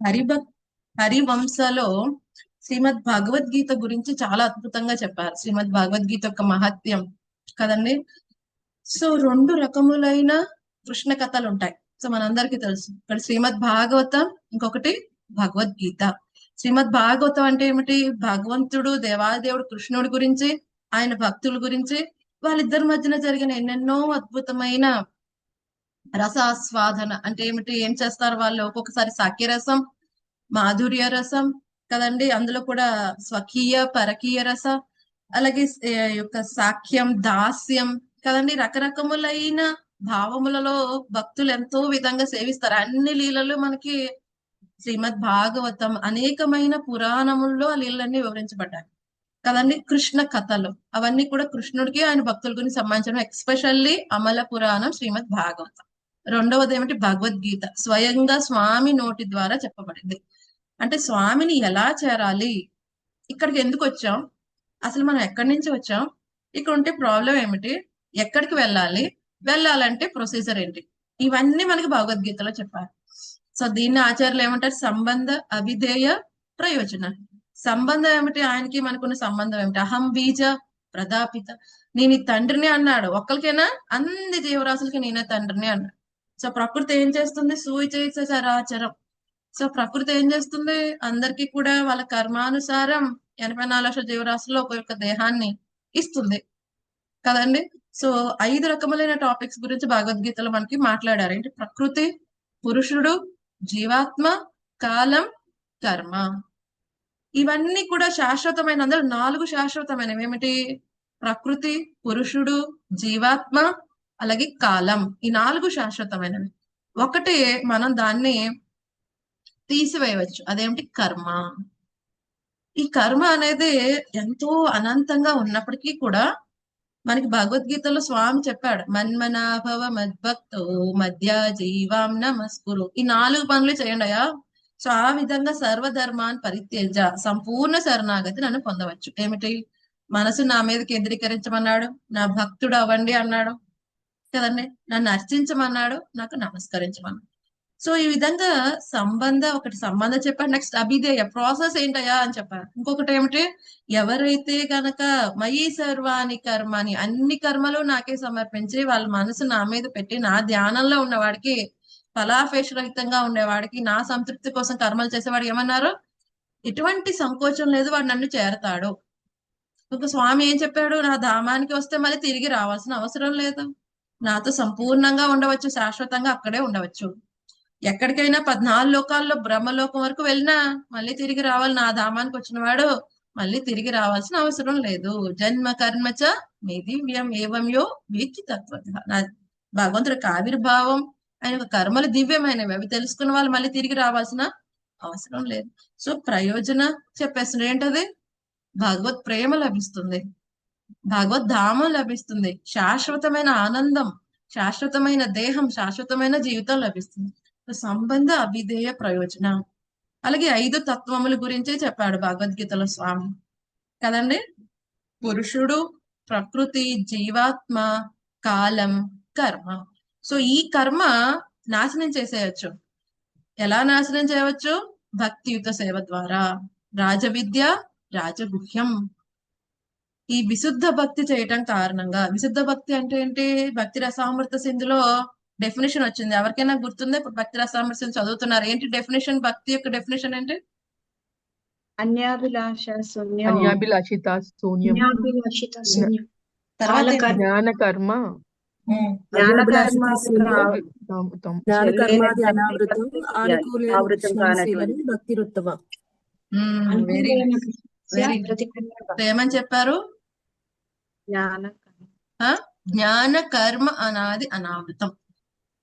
హరిభక్ హరివంశలో శ్రీమద్ భగవద్గీత గురించి చాలా అద్భుతంగా చెప్పారు. శ్రీమద్ భగవద్గీత యొక్క మహత్యం కదండి? సో రెండు రకములైన కృష్ణ కథలు ఉంటాయి సో మనందరికీ తెలుసు. ఇక్కడ శ్రీమద్ భాగవతం ఇంకొకటి భగవద్గీత. శ్రీమద్ భాగవతం అంటే ఏమిటి? భగవంతుడు దేవాదేవుడు కృష్ణుడి గురించి ఆయన భక్తుల గురించి వాళ్ళిద్దరి మధ్యన జరిగిన ఎన్నెన్నో అద్భుతమైన రసాస్వాదన అంటే ఏమిటి? ఏం చేస్తారు వాళ్ళు? ఒక్కొక్కసారి సాక్యరసం మాధుర్య రసం కదండి. అందులో కూడా స్వకీయ పరకీయ రసం అలాగే యొక్క సాఖ్యం దాస్యం కదండి. రకరకములైన భావములలో భక్తులు ఎంతో విధంగా సేవిస్తారు. అన్ని లీలలు మనకి శ్రీమద్ భాగవతం అనేకమైన పురాణముల్లో ఆ లీలన్నీ వివరించబడ్డాయి కదండి. కృష్ణ కథలు అవన్నీ కూడా కృష్ణుడికి ఆయన భక్తుల గురించి సంబంధించిన ఎక్స్పెషల్లీ అమల పురాణం శ్రీమద్ భాగవతం. రెండవది ఏమిటి భగవద్గీత. స్వయంగా స్వామి నోటి ద్వారా చెప్పబడింది. అంటే స్వామిని ఎలా చేరాలి? ఇక్కడికి ఎందుకు వచ్చాం? అసలు మనం ఎక్కడి నుంచి వచ్చాం? ఇక్కడ ఉంటే ప్రాబ్లం ఏమిటి? ఎక్కడికి వెళ్ళాలి? వెళ్ళాలంటే ప్రొసీజర్ ఏంటి? ఇవన్నీ మనకి భగవద్గీతలో చెప్పారు సో దీన్ని ఆచార్యులు ఏమంటారు? సంబంధ అవిధేయ ప్రయోజన. సంబంధం ఏమిటి? ఆయనకి మనకున్న సంబంధం ఏమిటి? అహం బీజ ప్రదాపిత. నేను ఈ తండ్రిని అన్నాడు. ఒక్కరికైనా? అన్ని జీవరాశులకి నేనే తండ్రిని అన్నాడు. సో ప్రకృతి ఏం చేస్తుంది? సూచయిత చరాచరం సో ప్రకృతి ఏం చేస్తుంది? అందరికీ కూడా వాళ్ళ కర్మానుసారం ఎనభై నాలుగు లక్షల జీవరాశుల్లో ఒక్కొక్క దేహాన్ని ఇస్తుంది. కదండి? సో ఐదు రకములైన టాపిక్స్ గురించి భగవద్గీతలో మనకి మాట్లాడారు. ఏంటి? ప్రకృతి పురుషుడు జీవాత్మ కాలం కర్మ. ఇవన్నీ కూడా శాశ్వతమైన అందరూ నాలుగు శాశ్వతమైనవి. ఏమిటి? ప్రకృతి పురుషుడు జీవాత్మ అలాగే కాలం. ఈ నాలుగు శాశ్వతమైనవి. ఒకటి మనం దాన్ని తీసివేయవచ్చు. అదేమిటి? కర్మ. ఈ కర్మ అనేది ఎంతో అనంతంగా ఉన్నప్పటికీ కూడా మనకి భగవద్గీతలో స్వామి చెప్పాడు మన్మనాభవ మద్భక్తో మధ్య జీవాం నమస్కురు. ఈ నాలుగు పనులు చేయండి అయ్యా. సో ఆ విధంగా సర్వధర్మాన్ పరిత్యజ సంపూర్ణ శరణాగతి నన్ను పొందవచ్చు. ఏమిటి? మనసు నా మీద కేంద్రీకరించమన్నాడు నా భక్తుడు అవ్వండి అన్నాడు. కదండి? నన్ను అర్చించమన్నాడు నాకు నమస్కరించమన్నాడు. సో ఈ విధంగా సంబంధ ఒకటి సంబంధం చెప్పాడు. నెక్స్ట్ అభిధేయ ప్రాసెస్ ఏంటయ్యా అని చెప్పారు ఇంకొకటి ఏమిటి? ఎవరైతే గనక మయి సర్వాని కర్మని అన్ని కర్మలు నాకే సమర్పించి వాళ్ళ మనసు నా మీద పెట్టి నా ధ్యానంలో ఉన్నవాడికి ఫలాపేక్ష రహితంగా ఉండేవాడికి నా సంతృప్తి కోసం కర్మలు చేసేవాడు ఏమన్నారు? ఎటువంటి సంకోచం లేదు వాడు నన్ను చేరతాడు. ఒక స్వామి ఏం చెప్పాడు? నా ధామానికి వస్తే మళ్ళీ తిరిగి రావాల్సిన అవసరం లేదు. నాతో సంపూర్ణంగా ఉండవచ్చు శాశ్వతంగా అక్కడే ఉండవచ్చు. ఎక్కడికైనా పద్నాలుగు లోకాల్లో బ్రహ్మలోకం వరకు వెళ్ళినా మళ్ళీ తిరిగి రావాలి నా ధామానికి వచ్చిన వాడు మళ్ళీ తిరిగి రావాల్సిన అవసరం లేదు. జన్మ కర్మచ మీ దివ్యం ఏవంయో వీచి తత్వ నా భగవంతుడికి ఆవిర్భావం ఆయన కర్మలు దివ్యమైనవి. అవి తెలుసుకున్న వాళ్ళు మళ్ళీ తిరిగి రావాల్సిన అవసరం లేదు. సో ప్రయోజన చెప్పేస్తున్నారు ఏంటది? భగవత్ ప్రేమ లభిస్తుంది. భగవద్ధామం లభిస్తుంది. శాశ్వతమైన ఆనందం శాశ్వతమైన దేహం శాశ్వతమైన జీవితం లభిస్తుంది. సో సంబంధ అవిధేయ ప్రయోజన. అలాగే ఐదు తత్వముల గురించే చెప్పాడు భగవద్గీతలో స్వామి. కదండి? పురుషుడు ప్రకృతి జీవాత్మ కాలం కర్మ. సో ఈ కర్మ నాశనం చేసేయచ్చు. ఎలా నాశనం చేయవచ్చు? భక్తియుత సేవ ద్వారా. రాజవిద్య రాజగుహ్యం. ఈ విశుద్ధ భక్తి చేయటం కారణంగా విశుద్ధ భక్తి అంటే ఏంటి? భక్తి రసామృత సింధులో డెఫినేషన్ వచ్చింది. ఎవరికైనా గుర్తుందా? ఇప్పుడు భక్తి రసామృత సింధు చదువుతున్నారు. ఏంటి డెఫినేషన్ భక్తి యొక్క డెఫినేషన్ ఏంటి? అన్యాభిలాష శూన్యం. అన్యాభిలాషిత శూన్యం. జ్ఞానాభిలాషిత శూన్యం. తర్వాత కాలకర్మ. ఏంటి? జ్ఞాన కర్మ వెరీ గుడ్ ఏమని చెప్పారు? జ్ఞాన ఆ? జ్ఞాన కర్మ అనాది అనావృతం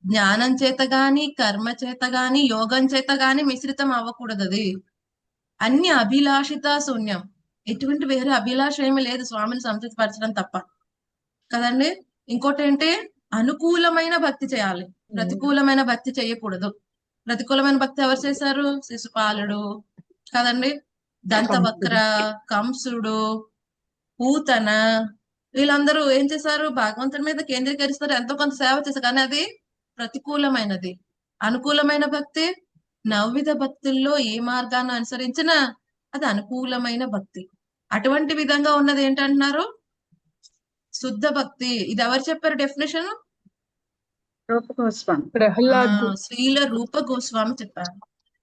జ్ఞానం చేత గాని కర్మ చేత గాని యోగం చేత గాని మిశ్రితం అవ్వకూడదు అది అన్ని అభిలాషిత శూన్యం. ఎటువంటి వేరే అభిలాష ఏమీ లేదు. స్వామిని సంతృప్తిపరచడం తప్ప. కదండి? ఇంకోటి ఏంటి? అనుకూలమైన భక్తి చేయాలి. ప్రతికూలమైన భక్తి చేయకూడదు. ప్రతికూలమైన భక్తి ఎవరు చేశారు? శిశుపాలుడు. కదండి? దంతవక్ర కంసుడు పూతన వీళ్ళందరూ ఏం చేశారు? భగవంతుని మీద కేంద్రీకరిస్తారు. ఎంతో కొంత సేవ చేశారు. కానీ అది ప్రతికూలమైనది. అనుకూలమైన భక్తి నవవిధ భక్తుల్లో ఏ మార్గాన్ని అనుసరించినా అది అనుకూలమైన భక్తి. అటువంటి విధంగా ఉన్నది ఏంటంటున్నారు? శుద్ధ భక్తి. ఇది ఎవరు చెప్పారు డెఫినేషన్? రూప గోస్వామి ప్రహ్లాద్ శ్రీల రూప గోస్వామి చెప్పారు.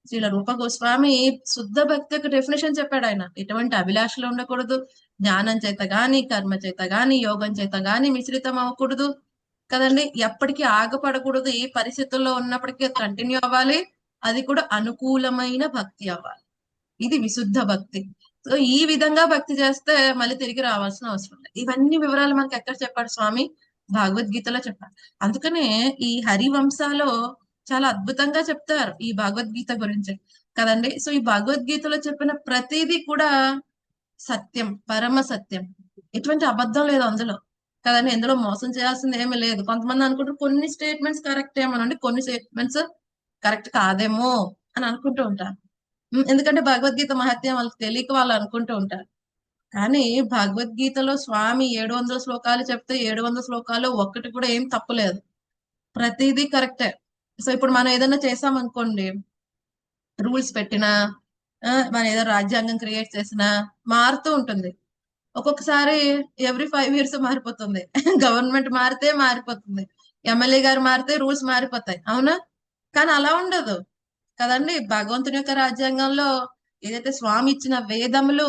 శ్రీల రూప గోస్వామి శుద్ధ భక్తి యొక్క డెఫినేషన్ చెప్పాడు ఆయన. ఎటువంటి అభిలాషలు ఉండకూడదు. జ్ఞానం చేత గాని కర్మ చేత గాని యోగం చేత గాని మిశ్రితం అవ్వకూడదు. కదండి? ఎప్పటికీ ఆగపడకూడదు. ఏ పరిస్థితుల్లో ఉన్నప్పటికీ కంటిన్యూ అవ్వాలి. అది కూడా అనుకూలమైన భక్తి అవ్వాలి. ఇది విశుద్ధ భక్తి. సో ఈ విధంగా భక్తి చేస్తే మళ్ళీ తిరిగి రావాల్సిన అవసరం లేదు. ఇవన్నీ వివరాలు మనకి ఎక్కడ చెప్పాడు స్వామి? భగవద్గీతలో చెప్పాడు. అందుకనే ఈ హరివంశాలో చాలా అద్భుతంగా చెప్తారు ఈ భగవద్గీత గురించి. కదండి? సో ఈ భగవద్గీతలో చెప్పిన ప్రతిదీ కూడా సత్యం పరమ సత్యం. ఎటువంటి అబద్ధం లేదు అందులో. కదండి? ఎందులో మోసం చేయాల్సింది ఏమీ లేదు. కొంతమంది అనుకుంటారు కొన్ని స్టేట్మెంట్స్ కరెక్ట్ ఏమోనండి కొన్ని స్టేట్మెంట్స్ కరెక్ట్ కాదేమో అని అనుకుంటూ ఉంటారు. ఎందుకంటే భగవద్గీత మహత్యం వాళ్ళకి తెలియక వాళ్ళు అనుకుంటూ ఉంటారు. కానీ భగవద్గీతలో స్వామి ఏడు వందల శ్లోకాలు చెప్తే ఏడు వందల శ్లోకాలు ఒక్కటి కూడా ఏం తప్పులేదు ప్రతిదీ కరెక్టే సో ఇప్పుడు మనం ఏదైనా చేసాం అనుకోండి రూల్స్ పెట్టినా ఆ, మనం ఏదో రాజ్యాంగం క్రియేట్ చేసినా మారుతూ ఉంటుంది. ఒక్కొక్కసారి ఎవ్రీ ఫైవ్ ఇయర్స్ మారిపోతుంది. గవర్నమెంట్ మారితే మారిపోతుంది. ఎమ్మెల్యే గారు మారితే రూల్స్ మారిపోతాయి. అవునా? కానీ అలా ఉండదు. కదండి? భగవంతుని యొక్క రాజ్యాంగంలో ఏదైతే స్వామి ఇచ్చిన వేదములు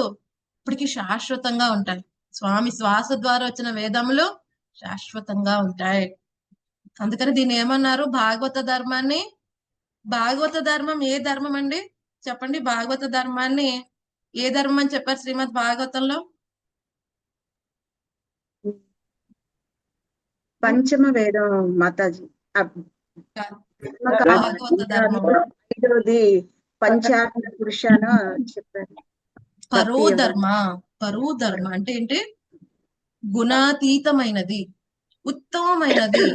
ఇప్పటికీ శాశ్వతంగా ఉంటాయి. స్వామి శ్వాస ద్వారా వచ్చిన వేదములు శాశ్వతంగా ఉంటాయి. అందుకని దీన్ని ఏమన్నారు? భాగవత ధర్మాన్ని భాగవత ధర్మం ఏ ధర్మం అండి? చెప్పండి భాగవత ధర్మాన్ని ఏ ధర్మం అని చెప్పారు శ్రీమద్ భాగవతంలో? పంచమ వేదం మాతాజీ. భాగవత ధర్మం. ఐదవది పంచాత్మ పురుషాన చెప్పారు. పరో ధర్మ పరో ధర్మ అంటే ఏంటి? గుణాతీతమైనది ఉత్తమమైనది.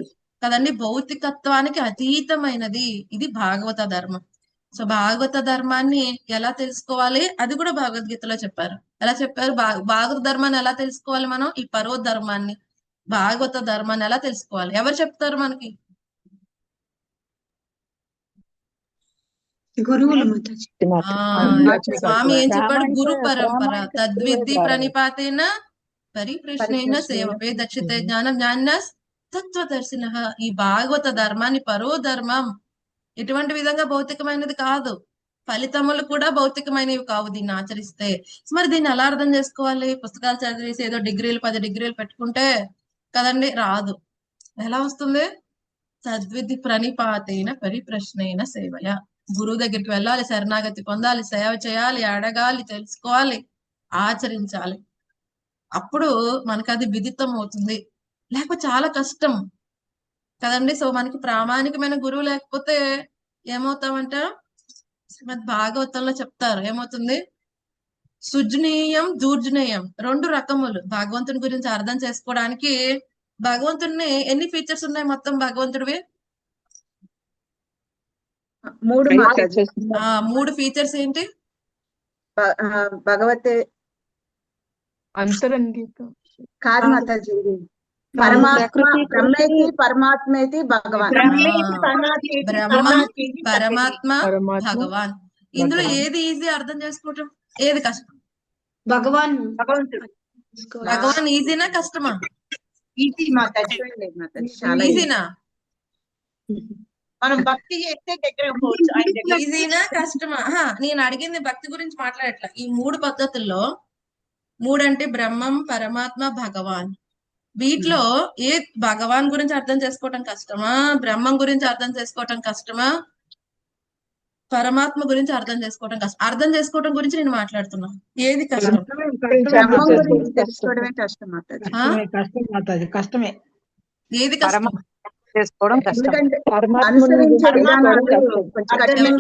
కదండి? భౌతికత్వానికి అతీతమైనది. ఇది భాగవత ధర్మం. సో భాగవత ధర్మాన్ని ఎలా తెలుసుకోవాలి? అది కూడా భగవద్గీతలో చెప్పారు. ఎలా చెప్పారు? భా- భాగవత ధర్మాన్ని ఎలా తెలుసుకోవాలి మనం? ఈ పరో ధర్మాన్ని. భాగవత ధర్మాన్ని ఎలా తెలుసుకోవాలి? ఎవరు చెప్తారు మనకి? గురువులు స్వామి ఏం చెప్పాడు? గురు పరంపర. తద్విద్ది ప్రణిపాతేన పరిప్రశ్నేన సేవపే దక్షితే జ్ఞానం జ్ఞాన తత్వదర్శిన ఈ భాగవత ధర్మాన్ని పరో ధర్మం ఎటువంటి విధంగా భౌతికమైనది కాదు. ఫలితములు కూడా భౌతికమైనవి కావు దీన్ని ఆచరిస్తే. మరి దీన్ని ఎలా అర్థం చేసుకోవాలి? పుస్తకాలు చదివేసి ఏదో డిగ్రీలు పది డిగ్రీలు పెట్టుకుంటే కదండి రాదు. ఎలా వస్తుంది? తద్విధి ప్రణిపాతైన పరిప్రశ్నైన సేవయ. గురువు దగ్గరికి వెళ్ళాలి శరణాగతి పొందాలి సేవ చేయాలి అడగాలి తెలుసుకోవాలి ఆచరించాలి. అప్పుడు మనకు అది విదితం అవుతుంది లేకపోతే చాలా కష్టం. కదండి? సో మనకి ప్రామాణికమైన గురువు లేకపోతే ఏమవుతామంట? శ్రీమద్ భాగవతంలో చెప్తారు. ఏమవుతుంది? సుజ్నీయం దూర్జనీయం రెండు రకములు. భగవంతుని గురించి అర్థం చేసుకోవడానికి భగవంతుడిని ఎన్ని ఫీచర్స్ ఉన్నాయి మొత్తం భగవంతుడివి? మూడు మూడు ఫీచర్స్ ఏంటి? భగవతే అంతరంగిక. కాదు మాతాజీ పరమాత్మ బ్రహ్మేతి పరమాత్మేతి భగవాన్. బ్రహ్మ పరమాత్మ పరమాత్మ భగవాన్. ఇందులో. ఏది ఈజీ అర్థం చేసుకోవటం? ఏది కష్టం? భగవాన్. భగవాన్. ఈజీనా కష్టమా? ఈజీ. ఈజీనా? మనం భక్తి చేస్తే దగ్గర పోవచ్చు ఈజీనా కష్టమా? నేను అడిగింది భక్తి గురించి మాట్లాడట్లా. ఈ మూడు పద్ధతుల్లో మూడంటే బ్రహ్మం పరమాత్మ భగవాన్. వీటిలో ఏ భగవాన్ గురించి అర్థం చేసుకోవటం కష్టమా బ్రహ్మం గురించి అర్థం చేసుకోవటం కష్టమా పరమాత్మ గురించి అర్థం చేసుకోవటం కష్టం అర్థం చేసుకోవటం గురించి నేను మాట్లాడుతున్నా ఏది కష్టం కష్టమే ఏది కష్టం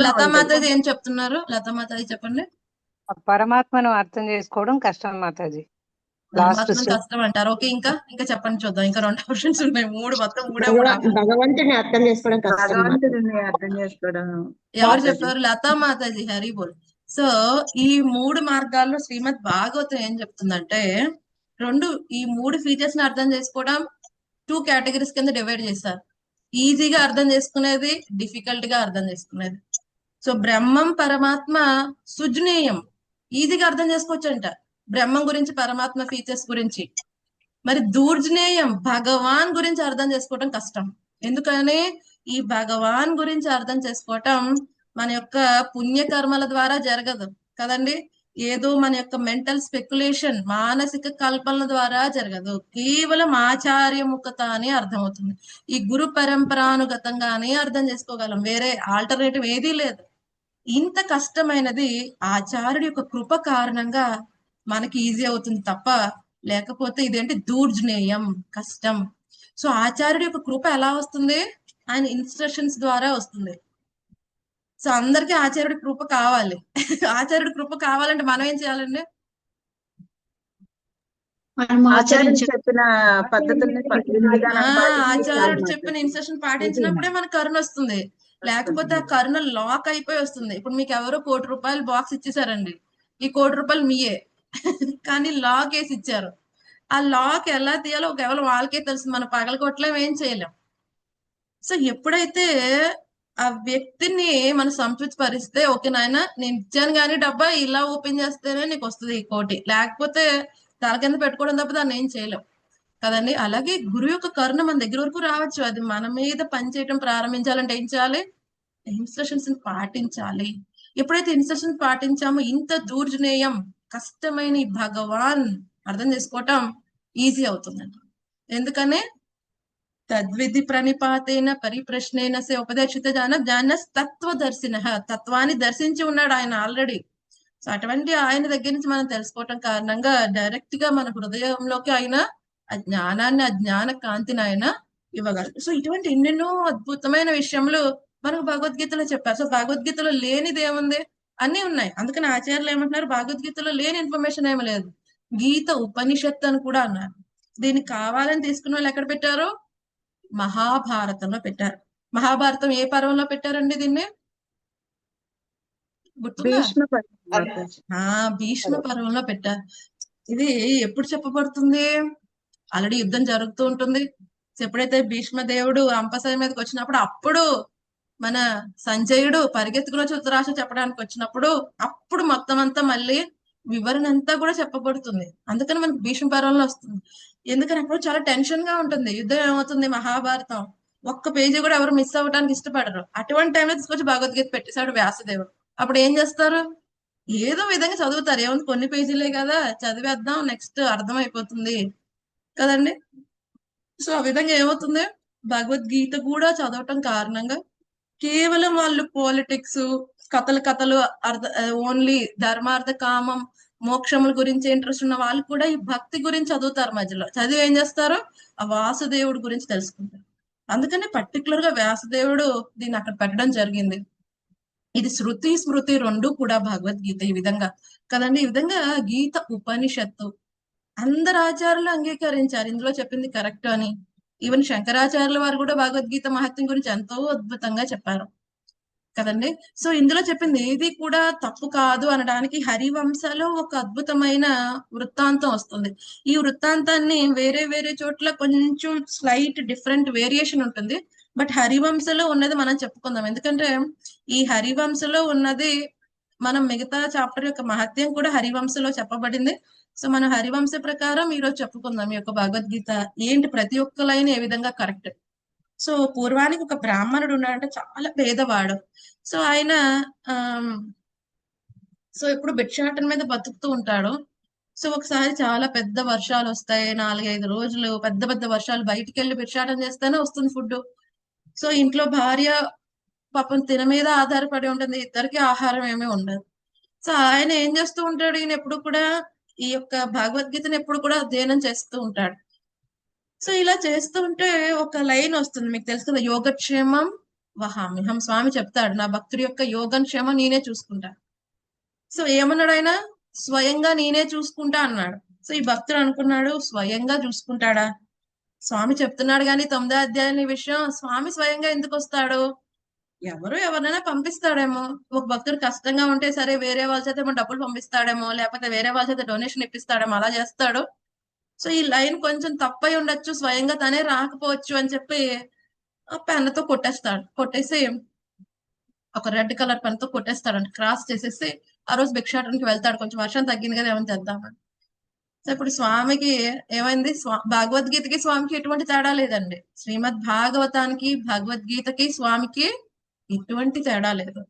లతా. మాతాజీ ఏం చెప్తున్నారు లతా మాతాజీ చెప్పండి పరమాత్మను అర్థం చేసుకోవడం కష్టం మాతాజీ కష్టం అంటారు. ఓకే ఇంకా ఇంకా చెప్పండి చూద్దాం. ఇంకా రెండు ఆప్షన్స్ ఉన్నాయి. మూడు మొత్తం మూడే మూడు options. భగవంతుని అర్థం చేసుకోవడం కష్టం భగవంతుడిని అర్థం చేసుకోవడం. ఎవరు చెప్పారు? లతా మాతాజీ హరి బోల్. సో ఈ మూడు మార్గాల్లో శ్రీమద్ భాగవతం ఏం చెప్తుందంటే రెండు ఈ మూడు ఫీచర్స్ని అర్థం చేసుకోవడం టూ కేటగిరీస్ కింద డివైడ్ చేశారు ఈజీగా అర్థం చేసుకునేది డిఫికల్ట్గా అర్థం చేసుకునేది. సో బ్రహ్మం పరమాత్మ సుజ్ఞేయం. ఈజీగా అర్థం చేసుకోవచ్చంట. బ్రహ్మం గురించి పరమాత్మ ఫీచర్స్ గురించి. మరి దూర్జనేయం భగవాన్ గురించి అర్థం చేసుకోవటం కష్టం. ఎందుకని ఈ భగవాన్ గురించి అర్థం చేసుకోవటం మన యొక్క పుణ్యకర్మల ద్వారా జరగదు. కదండి? ఏదో మన యొక్క మెంటల్ స్పెక్యులేషన్ మానసిక కల్పనల ద్వారా జరగదు. కేవలం ఆచార్యముఖత అని అర్థమవుతుంది. ఈ గురు పరంపరానుగతంగానే అర్థం చేసుకోగలం. వేరే ఆల్టర్నేటివ్ ఏదీ లేదు. ఇంత కష్టమైనది ఆచార్యుడి యొక్క కృప కారణంగా మనకి ఈజీ అవుతుంది తప్ప లేకపోతే ఇదేంటి దూర్జనేయం కష్టం. సో ఆచార్యుడి యొక్క కృప ఎలా వస్తుంది? ఆయన ఇన్స్ట్రక్షన్స్ ద్వారా వస్తుంది. సో అందరికీ ఆచార్యుడి కృప కావాలి. ఆచార్యుడి కృప కావాలంటే మనం ఏం చేయాలండి? చెప్పిన పద్ధతుల్ని ఆచార్యుడు చెప్పిన మాతాజీ. ఇన్స్ట్రక్షన్ పాటించినప్పుడే మన కరుణ వస్తుంది. లేకపోతే ఆ కరుణ లాక్ అయిపోయి వస్తుంది. ఇప్పుడు మీకు ఎవరో కోటి రూపాయలు బాక్స్ ఇచ్చేసారండి. ఈ కోటి రూపాయలు మీయే. కానీ లాక్ వేసి ఇచ్చారు. ఆ లాక్ ఎలా తీయాలో కేవలం వాళ్ళకే తెలుసు. మనం పగలగొట్టలేం ఏం చేయలేం. సో ఎప్పుడైతే ఆ వ్యక్తిని మనం సంతృప్తిపరిస్తే ఓకే నాయన నేను ఇచ్చాను కానీ డబ్బా ఇలా ఓపెన్ చేస్తేనే నీకు వస్తుంది ఈ కోటి. లేకపోతే తల కింద పెట్టుకోవడం తప్ప దాన్ని ఏం చేయలేం. కదండి? అలాగే గురువు యొక్క కరుణ మన దగ్గర వరకు రావచ్చు. అది మన మీద పనిచేయటం ప్రారంభించాలంటే ఏం చేయాలి? ఇన్స్ట్రక్షన్స్ పాటించాలి. ఎప్పుడైతే ఇన్స్ట్రక్షన్స్ పాటించామో ఇంత దూర్జనేయం కష్టమైన ఈ భగవాన్ అర్థం చేసుకోవటం ఈజీ అవుతుందండి. ఎందుకనే తద్విధి ప్రణిపాతేన పరిప్రశ్నేన సే ఉపదేశిత జాన జ్ఞాన తత్వదర్శిన తత్వాన్ని దర్శించి ఉన్నాడు ఆయన ఆల్రెడీ. సో అటువంటి ఆయన దగ్గర నుంచి మనం తెలుసుకోవటం కారణంగా డైరెక్ట్గా మన హృదయంలోకి ఆయన ఆ జ్ఞానాన్ని ఆ జ్ఞాన కాంతిని ఆయన ఇవ్వగలరు సో ఇటువంటి ఎన్నెన్నో అద్భుతమైన విషయములు మనకు భగవద్గీతలో చెప్పారు. సో భగవద్గీతలో లేనిది ఏముంది? అన్ని ఉన్నాయి. అందుకని ఆచార్యులు ఏమంటున్నారు? భగవద్గీతలో లేని ఇన్ఫర్మేషన్ ఏమి లేదు. గీత ఉపనిషత్తు అని కూడా అన్నారు. దీనికి కావాలని తీసుకున్న వాళ్ళు ఎక్కడ పెట్టారు? మహాభారతంలో పెట్టారు. మహాభారతం ఏ పర్వంలో పెట్టారండి దీన్ని. ఆ భీష్మ పర్వంలో పెట్టారు. ఇది ఎప్పుడు చెప్పబడుతుంది? ఆల్రెడీ యుద్ధం జరుగుతూ ఉంటుంది. ఎప్పుడైతే భీష్మ దేవుడు అంపశయ మీదకి వచ్చినప్పుడు అప్పుడు మన సంజయుడు పరిగెత్తుకుని వచ్చి ఉత్తరాశ చెప్పడానికి వచ్చినప్పుడు అప్పుడు మొత్తం అంతా మళ్ళీ వివరణ అంతా కూడా చెప్పబడుతుంది. అందుకని మనకి భీష్మ పర్వంలో వస్తుంది. ఎందుకని అప్పుడు చాలా టెన్షన్గా ఉంటుంది. యుద్ధం ఏమవుతుంది? మహాభారతం. ఒక్క పేజీ కూడా ఎవరు మిస్ అవ్వడానికి ఇష్టపడరు. అటువంటి టైంలో తీసుకొచ్చి భగవద్గీత పెట్టేశాడు వ్యాసదేవుడు. అప్పుడు ఏం చేస్తారు? ఏదో విధంగా చదువుతారు. ఏముంది? కొన్ని పేజీలే కదా. చదివేద్దాం. నెక్స్ట్ అర్థం అయిపోతుంది కదండి? సో ఆ విధంగా ఏమవుతుంది? భగవద్గీత కూడా చదవటం కారణంగా కేవలం వాళ్ళు పాలిటిక్స్ కథలు కథలు అర్థ ఓన్లీ ధర్మార్థ కామం మోక్షముల గురించి ఇంట్రెస్ట్ ఉన్న వాళ్ళు కూడా ఈ భక్తి గురించి చదువుతారు మధ్యలో. చదివి ఏం చేస్తారు? ఆ వాసుదేవుడి గురించి తెలుసుకుంటారు. అందుకనే పర్టికులర్గా వ్యాసదేవుడు దీన్ని అక్కడ పెట్టడం జరిగింది. ఇది శృతి స్మృతి రెండు కూడా భగవద్గీత ఈ విధంగా. కదండి ఈ విధంగా గీత ఉపనిషత్తు అందరు ఆచారాలు అంగీకరించారు. ఇందులో చెప్పింది కరెక్ట్ అని. ఈవెన్ శంకరాచార్యుల వారు కూడా భగవద్గీత మహత్యం గురించి ఎంతో అద్భుతంగా చెప్పారు. కదండి? సో ఇందులో చెప్పింది ఏది కూడా తప్పు కాదు అనడానికి హరివంశలో ఒక అద్భుతమైన వృత్తాంతం వస్తుంది. ఈ వృత్తాంతాన్ని వేరే వేరే చోట్ల కొంచెం స్లైట్ డిఫరెంట్ వేరియేషన్ ఉంటుంది. బట్ హరివంశలో ఉన్నది మనం చెప్పుకుందాం. ఎందుకంటే ఈ హరివంశలో ఉన్నది మనం మిగతా చాప్టర్ యొక్క మహత్యం కూడా హరివంశలో చెప్పబడింది. సో మనం హరివంశ ప్రకారం ఈరోజు చెప్పుకుందాం ఈ యొక్క భగవద్గీత. ఏంటి? ప్రతి ఒక్క లైన్ ఏ విధంగా కరెక్ట్ సో పూర్వానికి ఒక బ్రాహ్మణుడు ఉన్నాడంటే చాలా పేదవాడు సో ఆయన ఆ సో ఇప్పుడు భిక్షాటన మీద బతుకుతూ ఉంటాడు. సో ఒకసారి చాలా పెద్ద వర్షాలు వస్తాయి. నాలుగైదు రోజులు పెద్ద పెద్ద వర్షాలు బయటికి వెళ్ళి భిక్షాటన చేస్తేనే వస్తుంది ఫుడ్ సో ఇంట్లో భార్య పాపం తిన మీద ఆధారపడి ఉంటుంది. ఇద్దరికి ఆహారం ఏమీ ఉండదు. సో ఆయన ఏం చేస్తూ ఉంటాడు? ఈయన ఎప్పుడు కూడా ఈ యొక్క భగవద్గీతను ఎప్పుడు కూడా అధ్యయనం చేస్తూ ఉంటాడు. సో ఇలా చేస్తూ ఉంటే ఒక లైన్ వస్తుంది. మీకు తెలుసు కదా యోగక్షేమం వహామ్యహం. స్వామి చెప్తాడు నా భక్తుడి యొక్క యోగక్షేమం నేనే చూసుకుంటా. సో ఏమన్నాడు ఆయన? స్వయంగా నేనే చూసుకుంటా అన్నాడు. సో ఈ భక్తుడు అనుకున్నాడు స్వయంగా చూసుకుంటాడా? స్వామి చెప్తున్నాడు కానీ తొమ్మిదో అధ్యాయం ఈ విషయం. స్వామి స్వయంగా ఎందుకు వస్తాడు? ఎవరు ఎవరినైనా పంపిస్తాడేమో. ఒక భక్తుడు కష్టంగా ఉంటే సరే వేరే వాళ్ళ చేత ఏమో డబ్బులు పంపిస్తాడేమో లేకపోతే వేరే వాళ్ళ చేత డొనేషన్ ఇప్పిస్తాడేమో అలా చేస్తాడు. సో ఈ లైన్ కొంచెం తప్పై ఉండొచ్చు స్వయంగా తనే రాకపోవచ్చు అని చెప్పి ఆ పెన్నుతో కొట్టేస్తాడు. కొట్టేసి ఒక రెడ్ కలర్ పెన్తో కొట్టేస్తాడంట క్రాస్ చేసేసి ఆ రోజు భిక్షాటనకి వెళ్తాడు. కొంచెం వర్షం తగ్గింది కదా ఏమైనా తెద్దామని సో ఇప్పుడు స్వామికి ఏమైంది? భగవద్గీతకి స్వామికి ఎటువంటి తేడా లేదండి. శ్రీమద్ భాగవతానికి భగవద్గీతకి స్వామికి ఎటువంటి తేడా లేదు.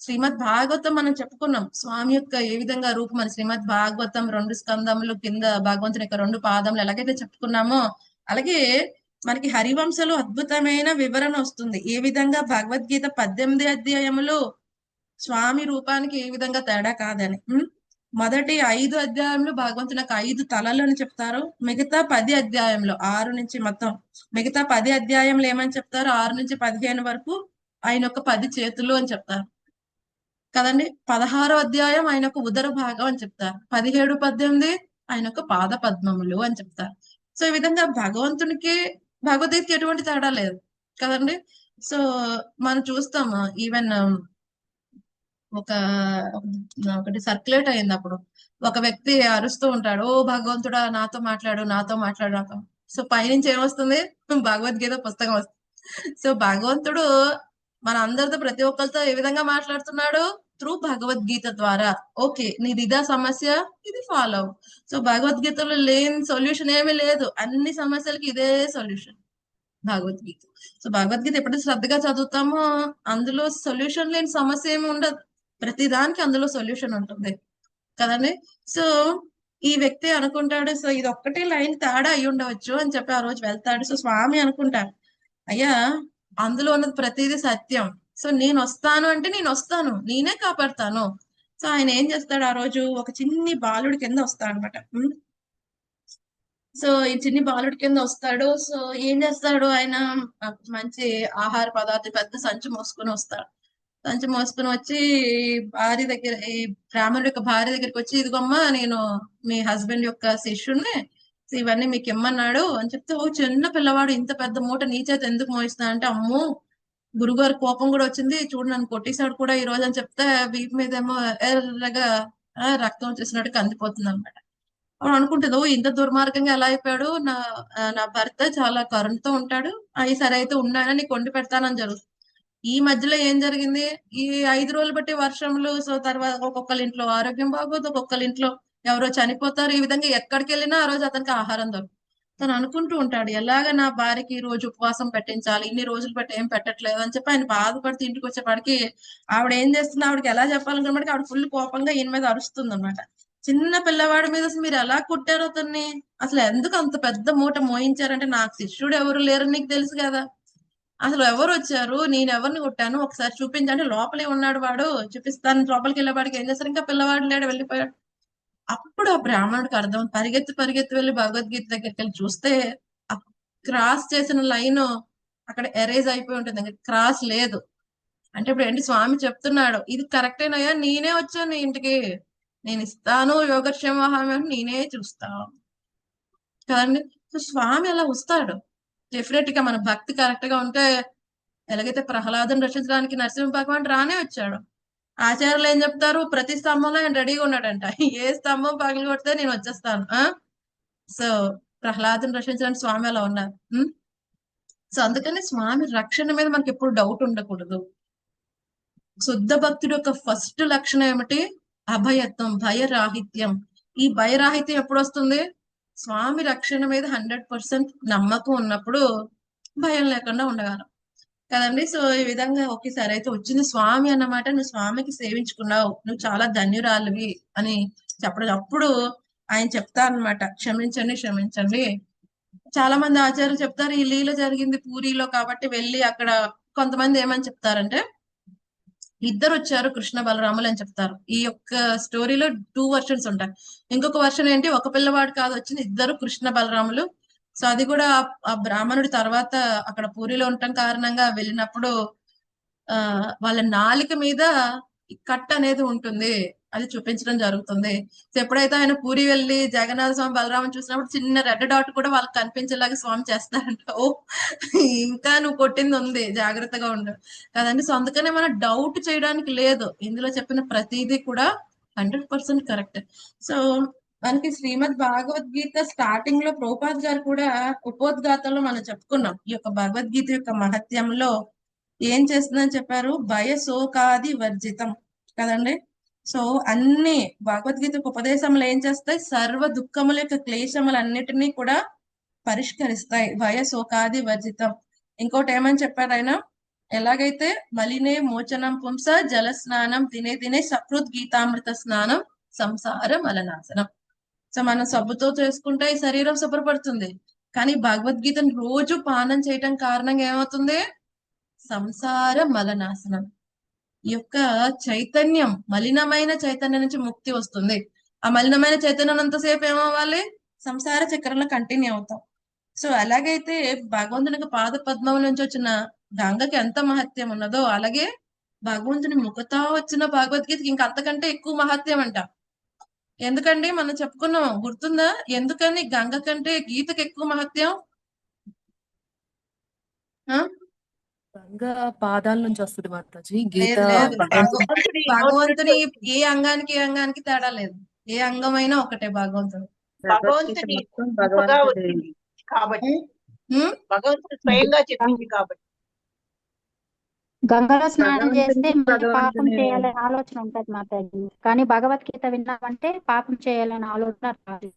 శ్రీమద్ భాగవతం మనం చెప్పుకున్నాం. స్వామి యొక్క ఏ విధంగా రూపం అని శ్రీమద్ భాగవతం రెండు స్కందములు కింద భగవంతుని యొక్క రెండు పాదములు ఎలాగైతే చెప్పుకున్నామో అలాగే మనకి హరివంశలో అద్భుతమైన వివరణ వస్తుంది. ఏ విధంగా భగవద్గీత పద్దెనిమిది అధ్యాయములు స్వామి రూపానికి ఏ విధంగా తేడా కాదని. మొదటి ఐదు అధ్యాయంలో భగవంతుని యొక్క ఐదు తలలు అని చెప్తారు. మిగతా పది అధ్యాయంలో ఆరు నుంచి మొత్తం. మిగతా పది అధ్యాయంలో ఏమని చెప్తారు? ఆరు నుంచి పదిహేను వరకు ఆయన యొక్క పది చేతులు అని చెప్తారు. కదండి? పదహారో అధ్యాయం ఆయన యొక్క ఉదర భాగం అని చెప్తారు. పదిహేడు పద్దెనిమిది ఆయన యొక్క పాద పద్మములు అని చెప్తారు. సో ఈ విధంగా భగవంతునికి భగవద్గీతకి ఎటువంటి తేడా లేదు. కదండి? సో మనం చూస్తాము ఈవెన్ ఒక ఒకటి సర్క్యులేట్ అయింది అప్పుడు. ఒక వ్యక్తి అరుస్తూ ఉంటాడు ఓ భగవంతుడా నాతో మాట్లాడు నాతో మాట్లాడు నాతో. సో పైనుంచి ఏమొస్తుంది? భగవద్గీత పుస్తకం వస్తుంది. సో భగవంతుడు మన అందరితో ప్రతి ఒక్కరితో ఏ విధంగా మాట్లాడుతున్నాడు? త్రూ భగవద్గీత ద్వారా. ఓకే నీది ఇదా సమస్య ఇది ఫాలో సో భగవద్గీతలో లేని సొల్యూషన్ ఏమీ లేదు. అన్ని సమస్యలకి ఇదే సొల్యూషన్ భగవద్గీత. సో భగవద్గీత ఎప్పుడైతే శ్రద్ధగా చదువుతామో అందులో సొల్యూషన్ లేని సమస్య ఏమి ఉండదు. ప్రతి దానికి అందులో సొల్యూషన్ ఉంటుంది. కదండి? సో ఈ వ్యక్తి అనుకుంటాడు సో ఇది ఒక్కటే లైన్ తేడా అయి ఉండవచ్చు అని చెప్పి ఆ రోజు వెళ్తాడు. సో స్వామి అనుకుంటాడు అయ్యా అందులో ఉన్నది ప్రతిదీ సత్యం. సో నేను వస్తాను అంటే నేను వస్తాను. నేనే కాపాడతాను. సో ఆయన ఏం చేస్తాడు ఆ రోజు? ఒక చిన్ని బాలుడి కింద వస్తాడు అనమాట సో ఈ చిన్ని బాలుడి కింద వస్తాడు. సో ఏం చేస్తాడు ఆయన? మంచి ఆహార పదార్థం పెద్ద సంచి మోసుకొని వస్తాడు. సంచి మోసుకొని వచ్చి భార్య దగ్గర ఈ బ్రాహ్మణుడి యొక్క భార్య దగ్గరికి వచ్చి ఇదిగోమ్మా నేను మీ హస్బెండ్ యొక్క శిష్యుడిని ఇవన్నీ మీకు ఇమ్మన్నాడు అని చెప్తే ఓ చిన్న పిల్లవాడు ఇంత పెద్ద మూట నీ చేతి ఎందుకు మోయిస్తా అంటే అమ్మో గురుగారు కోపం కూడా వచ్చింది. చూడు నన్ను కొట్టేశాడు కూడా ఈ రోజు అని చెప్తే వీపు మీద ఏమో ఎర్రగా రక్తం వచ్చేసినట్టు కందిపోతుంది అనమాట అప్పుడు అనుకుంటుంది ఓ ఇంత దుర్మార్గంగా ఎలా అయిపోయాడు? నా నా భర్త చాలా కరుణతో ఉంటాడు. అవి సరే అయితే ఉన్నాయని నీకు వండి పెడతానని జరుగుతుంది. ఈ మధ్యలో ఏం జరిగింది? ఈ ఐదు రోజులు బట్టి వర్షములు సో తర్వాత ఒక్కొక్కరి ఇంట్లో ఆరోగ్యం బాగోదు ఒక్కొక్కరి ఇంట్లో ఎవరో చనిపోతారు ఈ విధంగా ఎక్కడికి వెళ్ళినా ఆ రోజు అతనికి ఆహారం దొరకదు తను అనుకుంటూ ఉంటాడు ఎలాగ నా భార్యకి ఈ రోజు ఉపవాసం పెట్టించాలి ఇన్ని రోజులు బట్టి ఏం పెట్టట్లేదు అని చెప్పి ఆయన బాధపడుతూ ఇంటికి వచ్చేపాడికి ఆవిడ ఏం చేస్తుంది ఆవిడకి ఎలా చెప్పాలనుకున్నప్పటికీ ఆవిడ ఫుల్ కోపంగా ఈయన మీద అరుస్తుంది అనమాట చిన్న పిల్లవాడి మీద అసలు మీరు ఎలా కొట్టారు అతన్ని? అసలు ఎందుకు అంత పెద్ద మూట మోయించారంటే నాకు శిష్యుడు ఎవరు లేరు నీకు తెలుసు కదా. అసలు ఎవరు వచ్చారు? నేను ఎవరిని కొట్టాను? ఒకసారి చూపించండి లోపలే ఉన్నాడు వాడు చూపిస్తాను. లోపలికి వెళ్ళేవాడికి ఏం చేస్తారు? ఇంకా పిల్లవాడు లేడు వెళ్ళిపోయాడు. అప్పుడు ఆ బ్రాహ్మణుడికి అర్థం పరిగెత్తి పరిగెత్తి వెళ్ళి భగవద్గీత దగ్గరికి వెళ్ళి చూస్తే క్రాస్ చేసిన లైన్ అక్కడ ఎరేజ్ అయిపోయి ఉంటుంది. క్రాస్ లేదు. అంటే ఇప్పుడు ఏంటి? స్వామి చెప్తున్నాడు ఇది కరెక్టేనయ్యా నేనే వచ్చాను నీ ఇంటికి. నేను ఇస్తాను యోగక్షేమహామి నేనే చూస్తాను కదండి? సో స్వామి అలా వస్తాడు. డెఫినెట్గా మన భక్తి కరెక్ట్గా ఉంటే ఎలాగైతే ప్రహ్లాదం రక్షించడానికి నరసింహ భగవాన్ రానే వచ్చాడు. ఆచార్యులు ఏం చెప్తారు? ప్రతి స్తంభంలో ఆయన రెడీగా ఉన్నాడంట. ఏ స్తంభం పగిలి కొడితే నేను వచ్చేస్తాను. ఆ? సో ప్రహ్లాదం రక్షించడానికి స్వామి అలా ఉన్నారు. సో అందుకని స్వామి రక్షణ మీద మనకి ఎప్పుడు డౌట్ ఉండకూడదు. శుద్ధ భక్తుడు యొక్క ఫస్ట్ లక్షణం ఏమిటి? అభయత్వం భయరాహిత్యం. ఈ భయరాహిత్యం ఎప్పుడు వస్తుంది? స్వామి రక్షణ మీద హండ్రెడ్ పర్సెంట్ నమ్మకం ఉన్నప్పుడు భయం లేకుండా ఉండగలం. కదండి? సో ఈ విధంగా ఒకేసారి అయితే వచ్చింది స్వామి అన్నమాట నువ్వు స్వామికి సేవించుకున్నావు. నువ్వు చాలా ధన్యురాలివి అని చెప్పడం. అప్పుడు ఆయన చెప్తారనమాట క్షమించండి క్షమించండి. చాలా మంది ఆచార్యులు చెప్తారు ఈ లీల జరిగింది పూరిలో కాబట్టి వెళ్ళి అక్కడ కొంతమంది ఏమని చెప్తారంటే ఇద్దరు వచ్చారు కృష్ణ బలరాములు అని చెప్తారు. ఈ యొక్క స్టోరీలో టూ వర్షన్స్ ఉంటాయి. ఇంకొక వర్షన్ ఏంటి? ఒక పిల్లవాడు కాదు వచ్చింది ఇద్దరు కృష్ణ బలరాములు సో అది కూడా ఆ- బ్రాహ్మణుడి తర్వాత అక్కడ పూరిలో ఉండటం కారణంగా వెళ్ళినప్పుడు ఆ వాళ్ళ నాలిక మీద కట్ అనేది ఉంటుంది. అది చూపించడం జరుగుతుంది. సో ఎప్పుడైతే ఆయన పూరి వెళ్ళి జగన్నాథ స్వామి బలరామని చూసినప్పుడు చిన్న రెడ్ డాట్ కూడా వాళ్ళకి కనిపించేలాగా స్వామి చేస్తారంట. ఓ ఇంకా నువ్వు కొట్టింది ఉంది. జాగ్రత్తగా ఉండు. కదండి సో అందుకనే మనం డౌట్ చేయడానికి లేదు. ఇందులో చెప్పిన ప్రతిదీ కూడా హండ్రెడ్ పర్సెంట్ కరెక్ట్ సో మనకి శ్రీమద్ భగవద్గీత స్టార్టింగ్లో ప్రోపాద్ గారు కూడా ఉపోద్ఘాతంలో మనం చెప్పుకున్నాం. ఈ యొక్క భగవద్గీత యొక్క మహత్యంలో ఏం చేస్తుందని చెప్పారు? భయ శోకాది వర్జితం. కదండి? సో అన్ని భగవద్గీత ఉపదేశములు ఏం చేస్తాయి? సర్వ దుఃఖముల యొక్క క్లేశములన్నిటినీ కూడా పరిష్కరిస్తాయి. భయ శోకాది వర్జితం. ఇంకోటి ఏమని చెప్పారు ఆయన? ఎలాగైతే మలినే మోచనం పుంస జల స్నానం తినే తినే సకృత్ గీతామృత స్నానం సంసార మలనాశనం. సో మనం సబ్బుతో చేసుకుంటే ఈ శరీరం శుభ్రపడుతుంది. కానీ భగవద్గీతను రోజు పానం చేయటం కారణంగా ఏమవుతుంది? సంసార మలనాశనం. ఈ యొక్క చైతన్యం మలినమైన చైతన్యం నుంచి ముక్తి వస్తుంది. ఆ మలినమైన చైతన్యం అంతసేపు ఏమవ్వాలి? సంసార చక్రంలో కంటిన్యూ అవుతాం. సో అలాగైతే భగవంతునికి పాద పద్మం నుంచి వచ్చిన గంగకి ఎంత మహత్యం ఉన్నదో అలాగే భగవంతుని ముఖతా వచ్చిన భగవద్గీతకి ఇంకా అంతకంటే ఎక్కువ మహత్యం అంట. ఎందుకండి? మనం చెప్పుకున్నాం. గుర్తుందా? ఎందుకని గంగ కంటే గీతకి ఎక్కువ మహత్యం? గంగా పాదాల నుంచి వస్తుంది మాతాజీ. గీత భగవంతుని ఏ అంగానికి ఏ అంగానికి తేడా లేదు. ఏ అంగమైనా ఒకటే భగవంతుడు. భగవంతుని భగవంతుడే. కాబట్టి? భగవంతుడు స్వయంగా చెప్పింది కాబట్టి. గంగలో స్నానం చేస్తే పాపం చేయాలనే ఆలోచన ఉంటది మాతాజీ కానీ భగవద్గీత విన్నామంటే పాపం చేయాలనే ఆలోచన రాదు.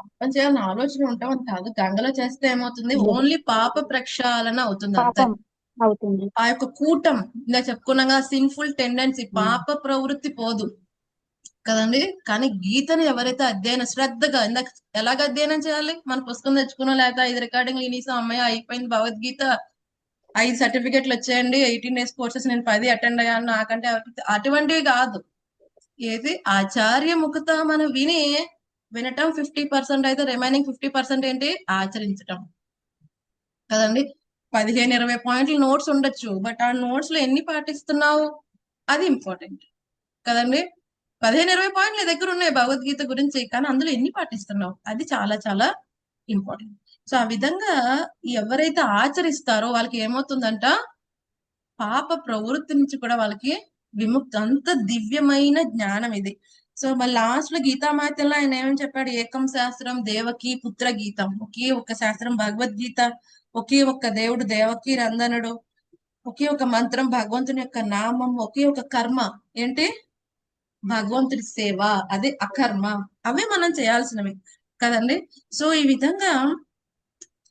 పాపం చేయాలని ఆలోచన ఉంటామని కాదు. గంగలో చేస్తే ఏమవుతుంది? ఓన్లీ పాప ప్రక్షాళన అవుతుంది అంతే. అవుతుంది. ఆ యొక్క కూటం ఇంకా చెప్పుకున్నాగా సిన్ఫుల్ టెండెన్సీ పాప ప్రవృత్తి పోదు. కదండి? కానీ గీతని ఎవరైతే అధ్యయనం శ్రద్ధగా ఇందాక ఎలాగ అధ్యయనం చేయాలి? మన పుస్తకం తెచ్చుకున్నా లేకపోతే ఐదు రికార్డింగ్ వినీసాం అమ్మాయి అయిపోయింది భగవద్గీత. ఐదు సర్టిఫికెట్లు వచ్చాయండి ఎయిటీన్ డేస్ కోర్సెస్ నేను పది అటెండ్ అయ్యాను నాకంటే అటువంటివి కాదు. ఏది? ఆచార్య ముఖత మనం విని వినటం ఫిఫ్టీ పర్సెంట్ అయితే రిమైనింగ్ ఫిఫ్టీ పర్సెంట్ ఏంటి? ఆచరించటం. కదండి? పదిహేను ఇరవై పాయింట్లు నోట్స్ ఉండొచ్చు బట్ ఆ నోట్స్లో ఎన్ని పాటిస్తున్నావు? అది ఇంపార్టెంట్. కదండి? పదిహేను ఇరవై పాయింట్లు దగ్గర ఉన్నాయి భగవద్గీత గురించి కానీ అందులో ఎన్ని పాటిస్తున్నావు? అది చాలా చాలా ఇంపార్టెంట్. సో ఆ విధంగా ఎవరైతే ఆచరిస్తారో వాళ్ళకి ఏమవుతుందంట? పాప ప్రవృత్తి నుంచి కూడా వాళ్ళకి విముక్తి అంత దివ్యమైన జ్ఞానం ఇది. సో మళ్ళీ లాస్ట్లో గీతామాత్యంలో ఆయన ఏమని చెప్పాడు? ఏకం శాస్త్రం దేవకి పుత్ర గీతం. ఒకే ఒక్క శాస్త్రం భగవద్గీత ఒకే ఒక్క దేవుడు దేవకి రందనుడు ఒకే ఒక మంత్రం భగవంతుని యొక్క నామం ఒకే ఒక కర్మ. ఏంటి? భగవంతుడి సేవ. అదే అకర్మ. అవే మనం చేయాల్సినవి. కదండి? సో ఈ విధంగా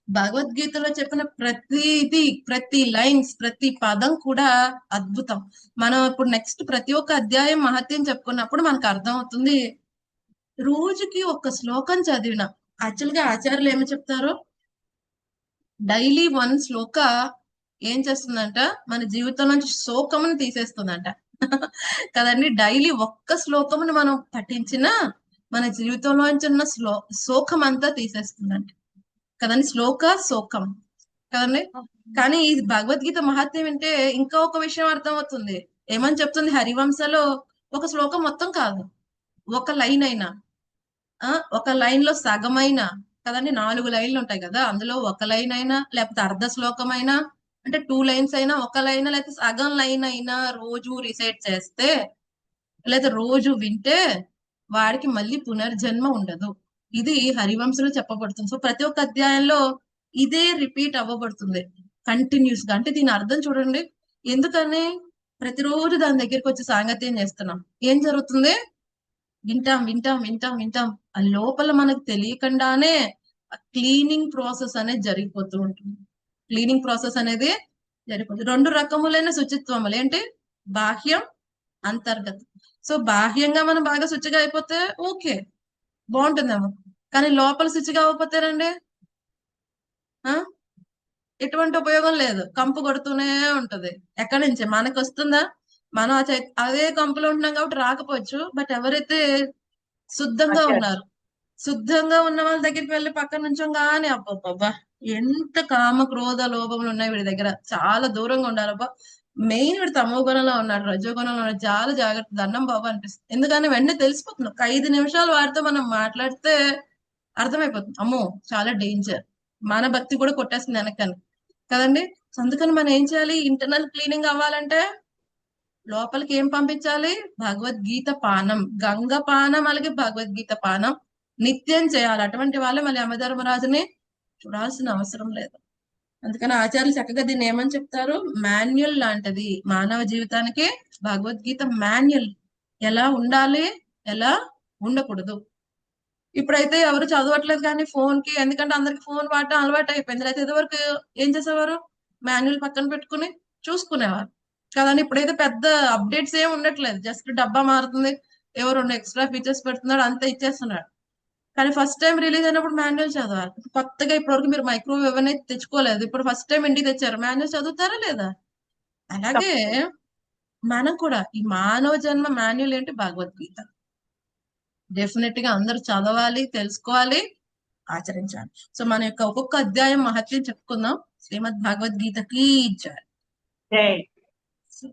భగవద్గీతలో చెప్పిన ప్రతిది ప్రతి లైన్స్ ప్రతి పదం కూడా అద్భుతం. మనం ఇప్పుడు నెక్స్ట్ ప్రతి ఒక్క అధ్యాయం మహత్యం చెప్పుకున్నప్పుడు మనకు అర్థం అవుతుంది రోజుకి ఒక శ్లోకం చదివిన యాక్చువల్గా ఆచార్యులు ఏమి చెప్తారు? డైలీ వన్ శ్లోక ఏం చేస్తుందంట? మన జీవితం నుంచి శోకమును తీసేస్తుందంట. కదండి డైలీ ఒక్క శ్లోకమును మనం పఠించినా మన జీవితంలోంచి ఉన్న శ్లో శోకం అంతా తీసేస్తుందంట. కదండి? శ్లోక శోకం. కదండి? కానీ ఈ భగవద్గీత మహత్యం వింటే ఇంకా ఒక విషయం అర్థమవుతుంది. ఏమని చెప్తుంది? హరివంశలో ఒక శ్లోకం మొత్తం కాదు. ఒక లైన్ అయినా ఆ ఒక లైన్లో సగమైనా కదండి? నాలుగు లైన్లు ఉంటాయి కదా? అందులో ఒక లైన్ అయినా లేకపోతే అర్ధ శ్లోకం అయినా అంటే టూ లైన్స్ అయినా ఒక లైన్ లేకపోతే సగం లైన్ అయినా రోజు రిసైట్ చేస్తే లేదా రోజు వింటే వాడికి మళ్ళీ పునర్జన్మ ఉండదు. ఇది హరివంశంలో చెప్పబడుతుంది. సో ప్రతి ఒక్క అధ్యాయంలో ఇదే రిపీట్ అవ్వబడుతుంది. కంటిన్యూస్గా. అంటే దీని అర్థం చూడండి. ఎందుకని? ప్రతిరోజు దాని దగ్గరికి వచ్చి సాంగత్యం చేస్తున్నాం. ఏం జరుగుతుంది? వింటాం వింటాం వింటాం వింటాం. ఆ లోపల మనకు తెలియకుండానే క్లీనింగ్ ప్రాసెస్ అనేది జరిగిపోతూ ఉంటుంది. క్లీనింగ్ ప్రాసెస్ అనేది జరిగిపోతుంది. రెండు రకములైన శుచిత్వములు. ఏంటి? బాహ్యం అంతర్గతం. సో బాహ్యంగా మనం బాగా శుచిగా అయిపోతే ఓకే. బాగుంటుందేమో. కానీ లోపల శుచిగా అవ్వకపోతేనండి ఆ? ఎటువంటి ఉపయోగం లేదు. కంపు కొడుతూనే ఉంటది. ఎక్కడి నుంచి? మనకు వస్తుందా? మనం అదే కంపులో ఉంటున్నాం కాబట్టి రాకపోవచ్చు. బట్ ఎవరైతే శుద్ధంగా. ఉన్నారు శుద్ధంగా ఉన్న వాళ్ళ దగ్గరికి వెళ్ళి పక్కన నుంచోగానే అబ్బబ్బబ్బా ఎంత కామ క్రోధ లోభములు ఉన్నాయి వీడి దగ్గర. చాలా దూరంగా ఉండాలబ్బా మెయిన్ వీడు తమో గుణంలో ఉన్నాడు రజో గుణంలో ఉన్నాడు. చాలా జాగ్రత్త దండం బాబు అనిపిస్తుంది. ఎందుకని? వెంటనే తెలిసిపోతుంది. ఒక ఐదు నిమిషాలు వాడితో మనం మాట్లాడితే అర్థమైపోతుంది. అమ్మో చాలా డేంజర్ మన భక్తి కూడా కొట్టేస్తుంది వెనకని కదండి? అందుకని మనం ఏం చేయాలి? ఇంటర్నల్ క్లీనింగ్ అవ్వాలంటే లోపలికి ఏం పంపించాలి? భగవద్గీత పానం. గంగ పానం అలాగే భగవద్గీత పానం నిత్యం చేయాలి. అటువంటి వాళ్ళే మళ్ళీ యమధర్మరాజుని చూడాల్సిన అవసరం లేదు. అందుకని ఆచార్యులు చక్కగా దీన్ని ఏమని చెప్తారు? మాన్యువల్ లాంటిది. మానవ జీవితానికి భగవద్గీత మాన్యువల్. ఎలా ఉండాలి? ఎలా ఉండకూడదు? ఇప్పుడైతే ఎవరు చదవట్లేదు కానీ ఫోన్కి ఎందుకంటే అందరికి ఫోన్ వాడటం అలవాటు అయిపోయింది. అయితే ఇదివరకు ఏం చేసేవారు? మాన్యువల్ పక్కన పెట్టుకుని చూసుకునేవారు. కదండి ఇప్పుడైతే పెద్ద అప్డేట్స్ ఏం ఉండట్లేదు. జస్ట్ డబ్బా మారుతుంది. ఏవో రెండు ఎక్స్ట్రా ఫీచర్స్ పెడుతున్నాడు అంతే ఇచ్చేస్తున్నాడు. కానీ ఫస్ట్ టైం రిలీజ్ అయినప్పుడు మాన్యువల్ చదవాలి. కొత్తగా ఇప్పటివరకు మీరు మైక్రోవేవ్ అనేది తెచ్చుకోలేదు. ఇప్పుడు ఫస్ట్ టైం ఇంటికి తెచ్చారు. మాన్యువల్ చదువుతారా లేదా? అలాగే మనం కూడా ఈ మానవ జన్మ మాన్యువల్ ఏంటి? భగవద్గీత. డెఫినెట్గా అందరూ చదవాలి తెలుసుకోవాలి ఆచరించాలి. సో మన యొక్క ఒక్కొక్క అధ్యాయం మహత్యం చెప్పుకుందాం. శ్రీమద్ భగవద్గీతకి సో